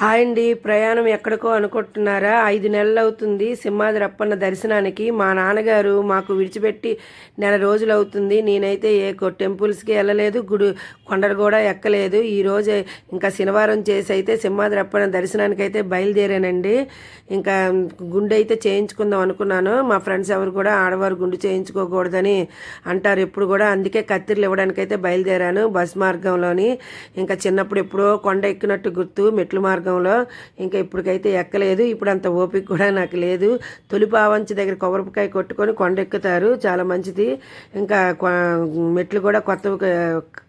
Hi అండి. ప్రయాణం ఎక్కడికో అనుకుంటున్నారా? ఐదు నెలలు అవుతుంది సింహాద్రి అప్పన్న దర్శనానికి మా నాన్నగారు మాకు విడిచిపెట్టి నెల రోజులు అవుతుంది నేనైతే ఏ టెంపుల్స్కి వెళ్ళలేదు. గుడి కొండలు కూడా ఎక్కలేదు. ఈరోజు ఇంకా శనివారం చేసి అయితే సింహాద్రి అప్పన్న దర్శనానికి అయితే బయలుదేరానండి. ఇంకా గుండె అయితే చేయించుకుందాం అనుకున్నాను. మా ఫ్రెండ్స్ ఎవరు కూడా ఆడవారు గుండు చేయించుకోకూడదని అంటారు. ఎప్పుడు కూడా అందుకే కత్తిరలు ఇవ్వడానికి అయితే బయలుదేరాను బస్ మార్గంలోని. ఇంకా చిన్నప్పుడు ఎప్పుడో కొండ ఎక్కినట్టు గుర్తు మెట్లు మార్గం మార్గంలో ఇంకా ఇప్పటికైతే ఎక్కలేదు. ఇప్పుడు అంత ఓపిక కూడా నాకు లేదు. తొలి పావంచి దగ్గర కొబ్బరికాయ కొట్టుకొని కొండ ఎక్కుతారు చాలా మంచిది. ఇంకా కొ- మెట్లు కూడా కొత్తవి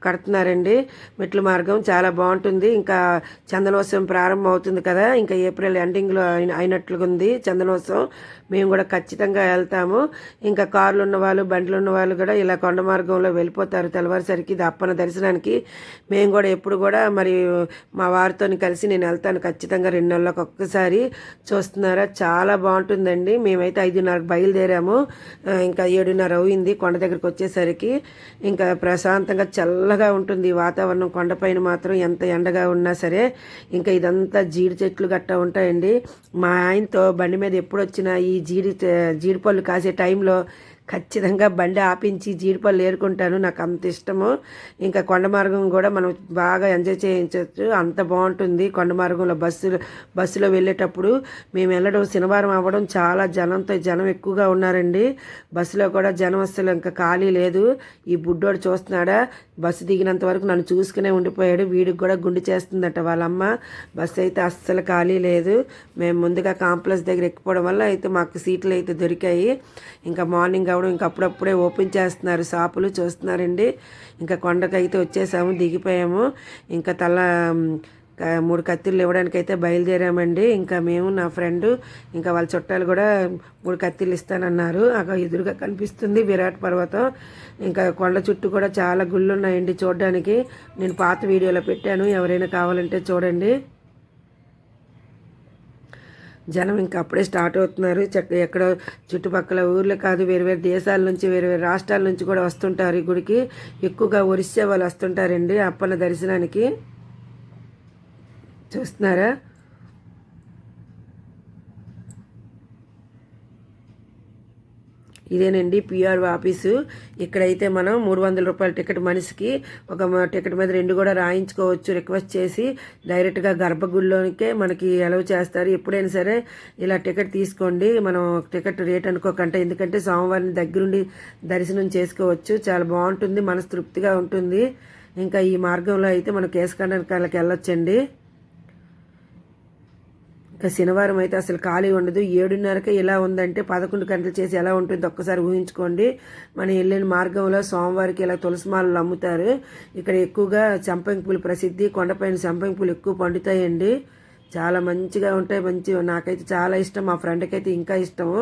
కడుతున్నారండి. మెట్ల మార్గం చాలా బాగుంటుంది. ఇంకా చందనోత్సవం ప్రారంభం అవుతుంది కదా. ఇంకా ఏప్రిల్ ఎండింగ్లో అయినట్లుగా ఉంది చందనోత్సవం. మేము కూడా ఖచ్చితంగా వెళ్తాము. ఇంకా కార్లు ఉన్న వాళ్ళు బండ్లు ఉన్న వాళ్ళు కూడా ఇలా కొండ మార్గంలో వెళ్ళిపోతారు తెల్లవారుసరికి. ఇది అప్పన దర్శనానికి. మేము కూడా ఎప్పుడు కూడా మరి మా వారితో కలిసి నేను వెళ్తాను. ఖచ్చితంగా రెండు నెలలకు ఒక్కసారి చూస్తున్నారా? చాలా బాగుంటుందండి. మేమైతే ఐదున్నరకు బయలుదేరాము. ఇంకా ఏడున్నర అయింది కొండ దగ్గరికి వచ్చేసరికి. ఇంకా ప్రశాంతంగా చల్లగా ఉంటుంది వాతావరణం. కొండపైన మాత్రం ఎంత ఎండగా ఉన్నా సరే ఇంకా ఇదంతా జీడి చెట్లు గట్టా ఉంటాయండి. మా ఆయనతో బండి మీద ఎప్పుడు వచ్చినా ఈ జీడి జీడిపళ్ళు కాసే టైంలో ఖచ్చితంగా బండి ఆపించి జీడిపళ్ళు ఏరుకుంటాను. నాకు అంత ఇష్టము. ఇంకా కొండ మార్గం కూడా మనం బాగా ఎంజాయ్ చేయించవచ్చు అంత బాగుంటుంది కొండ మార్గంలో బస్సులో బస్సులో వెళ్ళేటప్పుడు. మేము వెళ్ళడం శనివారం అవ్వడం చాలా జనంతో జనం ఎక్కువగా ఉన్నారండి. బస్సులో కూడా జనం అసలు ఇంకా ఖాళీ లేదు. ఈ బుడ్డోడు చూస్తున్నాడా? బస్సు దిగినంత వరకు నన్ను చూసుకునే ఉండిపోయాడు. వీడికి కూడా గుండు చేస్తుందట వాళ్ళమ్మ. బస్సు అయితే అస్సలు ఖాళీ లేదు. మేము ముందుగా కాంప్లెక్స్ దగ్గర ఎక్కిపోవడం వల్ల అయితే మాకు సీట్లు అయితే దొరికాయి. ఇంకా మార్నింగ్ రావడం ఇంకా అప్పుడప్పుడే ఓపెన్ చేస్తున్నారు షాపులు చూస్తున్నారండి. ఇంకా కొండకైతే వచ్చేసాము దిగిపోయాము. ఇంకా తల మూడు కత్తిలు ఇవ్వడానికి అయితే బయలుదేరామండి. ఇంకా మేము నా ఫ్రెండ్ ఇంకా వాళ్ళ చుట్టాలు కూడా మూడు కత్తిలు ఇస్తానన్నారు. అక్కడ ఎదురుగా కనిపిస్తుంది విరాట్ పర్వతం. ఇంకా కొండ చుట్టూ కూడా చాలా గుళ్ళు ఉన్నాయండి చూడడానికి. నేను పాత వీడియోలో పెట్టాను ఎవరైనా కావాలంటే చూడండి. జనం ఇంకా అప్పుడే స్టార్ట్ అవుతున్నారు. చక్క ఎక్కడ చుట్టుపక్కల ఊర్లు కాదు వేరు వేరు దేశాల నుంచి వేరు వేరు రాష్ట్రాల నుంచి కూడా వస్తుంటారు ఈ గుడికి. ఎక్కువగా ఒరిస్సా వాళ్ళు వస్తుంటారండి అప్పన్న దర్శనానికి. చూస్తున్నారా? ఇదేనండి పిఆర్ ఆఫీసు ఇక్కడైతే మనం మూడు వందల రూపాయల టికెట్ మనిషికి ఒక టికెట్ మీద రెండు కూడా రాయించుకోవచ్చు రిక్వెస్ట్ చేసి డైరెక్ట్గా గర్భగుడిలోనికే మనకి అలౌ చేస్తారు. ఎప్పుడైనా సరే ఇలా టికెట్ తీసుకోండి. మనం టికెట్ రేట్ అనుకోకంటే ఎందుకంటే సోమవారం దగ్గరుండి దర్శనం చేసుకోవచ్చు. చాలా బాగుంటుంది మనసు తృప్తిగా ఉంటుంది. ఇంకా ఈ మార్గంలో అయితే మనం కేశఖండానికి వెళ్ళొచ్చండి. ఇంకా శనివారం అయితే అసలు ఖాళీ ఉండదు. ఏడున్నరకే ఇలా ఉందంటే పదకొండు గంటలు చేసి ఎలా ఉంటుంది ఒక్కసారి ఊహించుకోండి. మనం వెళ్ళిన మార్గంలో సోమవారికి ఇలా తులసి మాలలు అమ్ముతారు. ఇక్కడ ఎక్కువగా చంపంగి పూలు ప్రసిద్ధి. కొండపైన చంపంగి పూలు ఎక్కువ పండుతాయండి. చాలా మంచిగా ఉంటాయి. మంచి నాకైతే చాలా ఇష్టం. మా ఫ్రెండ్కి అయితే ఇంకా ఇష్టము.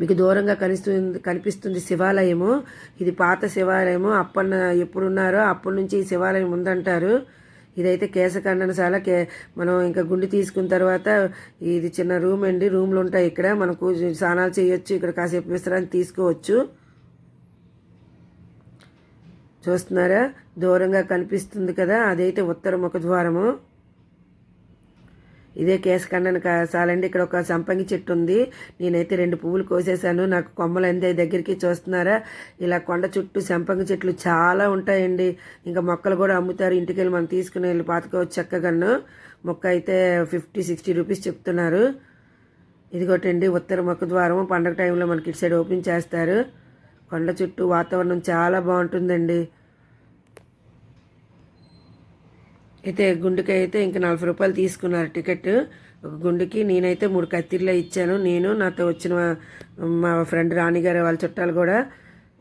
మీకు దూరంగా కనిపిస్తుంది కనిపిస్తుంది శివాలయము. ఇది పాత శివాలయము. అప్పన్న ఎప్పుడున్నారో అప్పటి నుంచి ఈ శివాలయం ఉందంటారు. ఇదైతే కేశఖండనశాల కే మనం ఇంకా గుండు తీసుకున్న తర్వాత ఇది చిన్న రూమ్ అండి. రూమ్లు ఉంటాయి ఇక్కడ. మనకు స్నానాలు చేయొచ్చు. ఇక్కడ కాసేపు విశ్రాంతి తీసుకోవచ్చు. చూస్తున్నారా? దూరంగా కనిపిస్తుంది కదా. అదైతే ఉత్తర ముఖ ద్వారము. ఇదే కేశఖండన సాలండి ఇక్కడ ఒక సంపంగి చెట్టు ఉంది. నేనైతే రెండు పువ్వులు కోసేసాను నాకు కొమ్మలు అందే దగ్గరికి చూస్తున్నారా? ఇలా కొండ చుట్టూ సంపంగి చెట్లు చాలా ఉంటాయండి. ఇంకా మొక్కలు కూడా అమ్ముతారు. ఇంటికి వెళ్ళి మనం తీసుకుని వెళ్ళి పాతుకోవచ్చు చక్కగాను. మొక్క అయితే ఫిఫ్టీ సిక్స్టీ రూపీస్ చెప్తున్నారు. ఇదిగోటండి ఉత్తర మొక్క ద్వారం పండగ టైంలో మనకి ఇటు సైడ్ ఓపెన్ చేస్తారు. కొండ చుట్టూ వాతావరణం చాలా బాగుంటుందండి. అయితే గుండుకి అయితే ఇంకా నలభై రూపాయలు తీసుకున్నారు టికెట్. ఒక గుండుకి నేనైతే మూడు కత్తిర్లే ఇచ్చాను. నేను నాతో వచ్చిన మా ఫ్రెండ్ రాణిగారు వాళ్ళ చుట్టాలు కూడా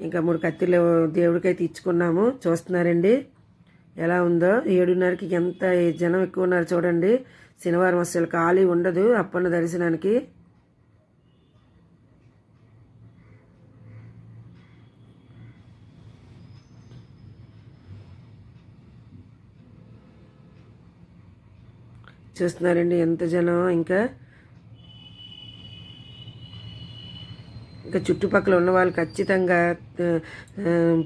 ఇంకా మూడు కత్తిర్లు దేవుడికైతే ఇచ్చుకున్నాము చూస్తున్నారండి. ఎలా ఉందో? ఏడున్నరకి ఎంత జనం ఎక్కువ ఉన్నారు చూడండి. శనివారం అసలు ఖాళీ ఉండదు అప్పన్న దర్శనానికి. చూస్తున్నారండి. ఎంత జనం? ఇంకా ఇంకా చుట్టుపక్కల ఉన్న వాళ్ళు ఖచ్చితంగా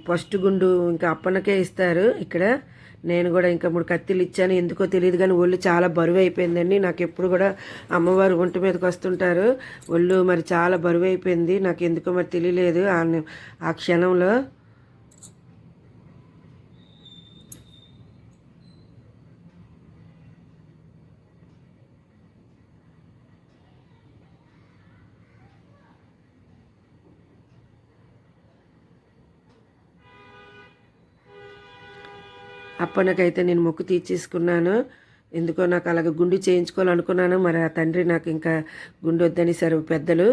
ఫస్ట్ గుండు ఇంకా అప్పనకే ఇస్తారు. ఇక్కడ నేను కూడా ఇంకా మూడు కత్తిలు ఇచ్చాను. ఎందుకో తెలియదు కానీ ఒళ్ళు చాలా బరువు అయిపోయిందండి నాకు ఎప్పుడు కూడా అమ్మవారు ఒంటి మీదకి వస్తుంటారు. ఒళ్ళు మరి చాలా బరువు అయిపోయింది నాకు ఎందుకో మరి తెలియలేదు. ఆ ఆ క్షణంలో అప్పనకైతే నేను మొక్కు తీర్చేసుకున్నాను. ఎందుకో నాకు అలాగే గుండు చేయించుకోవాలనుకున్నాను. మరి ఆ తండ్రి నాకు ఇంకా గుండు వద్దని సరే పెద్దలు.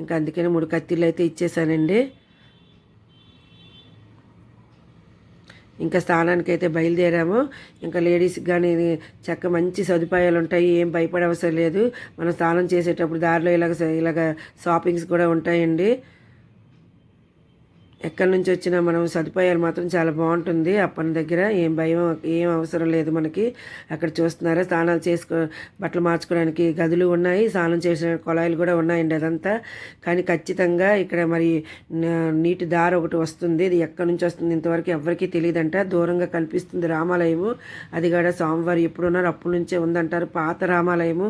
ఇంకా అందుకని మూడు కత్తిళ్ళు అయితే ఇచ్చేసానండి. ఇంకా స్థానానికి అయితే బయలుదేరాము. ఇంకా లేడీస్కి కానీ చక్క మంచి సదుపాయాలు ఉంటాయి. ఏం భయపడే అవసరం లేదు. మనం స్నానం చేసేటప్పుడు దారిలో ఇలాగ ఇలాగ షాపింగ్స్ కూడా ఉంటాయండి. ఎక్కడి నుంచి వచ్చినా మనం సదుపాయాలు మాత్రం చాలా బాగుంటుంది. అప్పని దగ్గర ఏం భయం ఏం అవసరం లేదు మనకి. అక్కడ చూస్తున్నారా స్నానాలు చేసుకో బట్టలు మార్చుకోవడానికి గదులు ఉన్నాయి స్నానం చేసిన కొళాయిలు కూడా ఉన్నాయండి అదంతా. కానీ ఖచ్చితంగా ఇక్కడ మరి నీటి దారి ఒకటి వస్తుంది. ఇది ఎక్కడి నుంచి వస్తుంది ఇంతవరకు ఎవరికీ తెలియదంట. దూరంగా కనిపిస్తుంది రామాలయము. అది కూడా ఎప్పుడు ఎప్పుడున్నారు అప్పటి నుంచే ఉందంటారు. పాత రామాలయము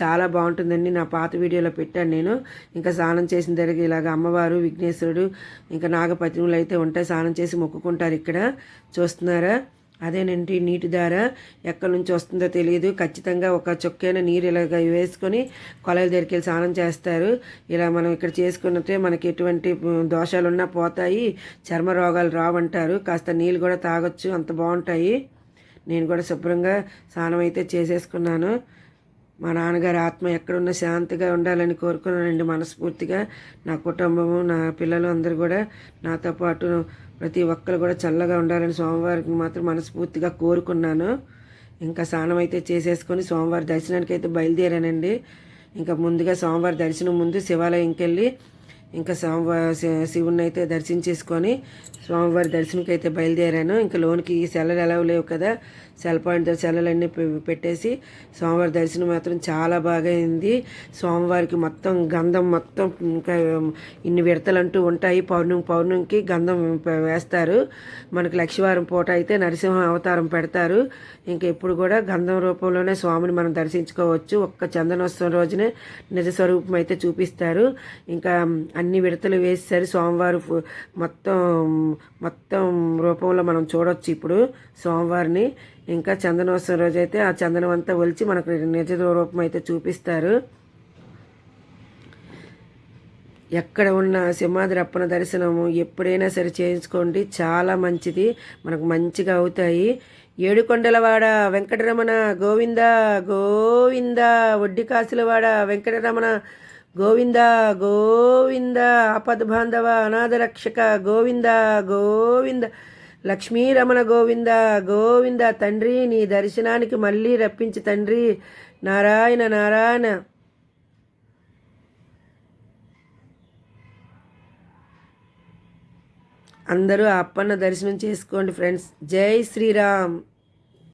చాలా బాగుంటుందండి. నా పాత వీడియోలో పెట్టాను నేను. ఇంకా స్నానం చేసిన దగ్గర ఇలాగ అమ్మవారు విఘ్నేశ్వరుడు ఇంకా నాగ పతిములు అయితే ఉంటాయి. స్నానం చేసి మొక్కుకుంటారు ఇక్కడ. చూస్తున్నారా? అదేనండి నీటి ధార. ఎక్కడి నుంచి వస్తుందో తెలియదు. ఖచ్చితంగా ఒక చొక్కైన నీరు ఇలాగ వేసుకొని కొలల దగ్గరికి వెళ్ళి స్నానం చేస్తారు. ఇలా మనం ఇక్కడ చేసుకున్నట్టే మనకి ఎటువంటి దోషాలు ఉన్నా పోతాయి. చర్మ రోగాలు రావంటారు. కాస్త నీళ్ళు కూడా తాగొచ్చు. అంత బాగుంటాయి. నేను కూడా శుభ్రంగా స్నానం అయితే చేసేసుకున్నాను. మా నాన్నగారి ఆత్మ ఎక్కడున్నా శాంతిగా ఉండాలని కోరుకున్నానండి మనస్ఫూర్తిగా. నా కుటుంబము నా పిల్లలు అందరూ కూడా నాతో పాటు ప్రతి ఒక్కరు కూడా చల్లగా ఉండాలని సోమవారికి మాత్రం మనస్ఫూర్తిగా కోరుకున్నాను. ఇంకా స్నానం అయితే చేసేసుకొని సోమవారి దర్శనానికి అయితే బయలుదేరానండి. ఇంకా ముందుగా సోమవారి దర్శనం ముందు శివాలయంకి వెళ్ళి ఇంకా స్వామివారి శివుని అయితే దర్శించేసుకొని స్వామివారి దర్శనంకి అయితే బయలుదేరాను. ఇంకా లోనికి సెలలు ఎలా లేవు కదా. సెల్ పాయింట్ సెలవులన్నీ పెట్టేసి స్వామివారి దర్శనం మాత్రం చాలా బాగా అయింది. స్వామివారికి మొత్తం గంధం మొత్తం ఇంకా ఇన్ని విడతలు అంటూ ఉంటాయి. పౌర్ణమి పౌర్ణమికి గంధం వేస్తారు. మనకి లక్షవారం పూట అయితే నరసింహ అవతారం పెడతారు. ఇంకా ఎప్పుడు కూడా గంధం రూపంలోనే స్వామిని మనం దర్శించుకోవచ్చు. ఒక్క చందనోత్సవం రోజునే నిజ స్వరూపం అయితే చూపిస్తారు. ఇంకా అన్ని విడతలు వేసేసరి సోమవారం మొత్తం మొత్తం రూపంలో మనం చూడొచ్చు ఇప్పుడు సోమవారిని ఇంకా చందనోత్సవం రోజు అయితే ఆ చందనం అంతా ఒలిచి మనకు నిజ రూపం అయితే చూపిస్తారు. ఎక్కడ ఉన్న సింహాద్రి అప్పన దర్శనము ఎప్పుడైనా సరే చేయించుకోండి. చాలా మంచిది. మనకు మంచిగా అవుతాయి. ఏడుకొండలవాడ వెంకటరమణ గోవింద గోవింద ఒడ్డి కాసులవాడ వెంకటరమణ గోవింద గోవింద ఆపద్ బాంధవ అనాథ రక్షక గోవింద గోవింద లక్ష్మీరమణ గోవింద గోవింద తండ్రి నీ దర్శనానికి మళ్ళీ రప్పించి తండ్రి నారాయణ నారాయణ. అందరూ అప్పన్న దర్శనం చేసుకోండి ఫ్రెండ్స్. జై శ్రీరామ్.